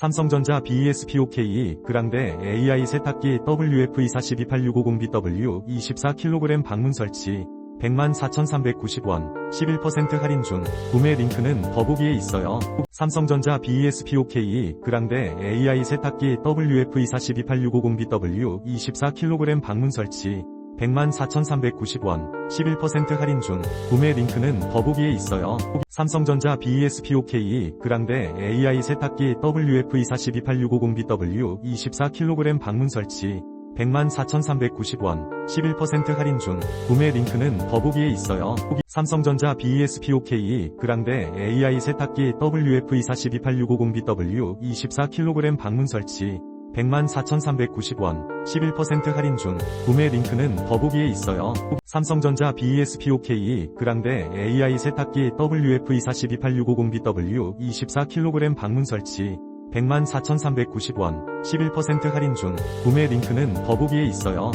삼성전자 BESPOK 그랑데 AI 세탁기 WF242860BW 24kg 방문 설치 104,390원 11% 할인 중 구매 링크는 더보기에 있어요. 삼성전자 BESPOK 그랑데 AI 세탁기 WF242860BW 24kg 방문 설치 104,390원 11% 할인 중 구매 링크는 더보기에 있어요. 삼성전자 BESPOK 그랑데 AI 세탁기 WF242860BW 24kg 방문 설치 104,390원 11% 할인 중 구매 링크는 더보기에 있어요. 삼성전자 BESPOK 그랑데 AI 세탁기 WF242860BW 24kg 방문 설치 104,390원 11% 할인 중 구매 링크는 더보기에 있어요. 삼성전자 BESPOK 그랑데 AI 세탁기 WF242860BW 24kg 방문 설치 104,390원 11% 할인 중 구매 링크는 더보기에 있어요.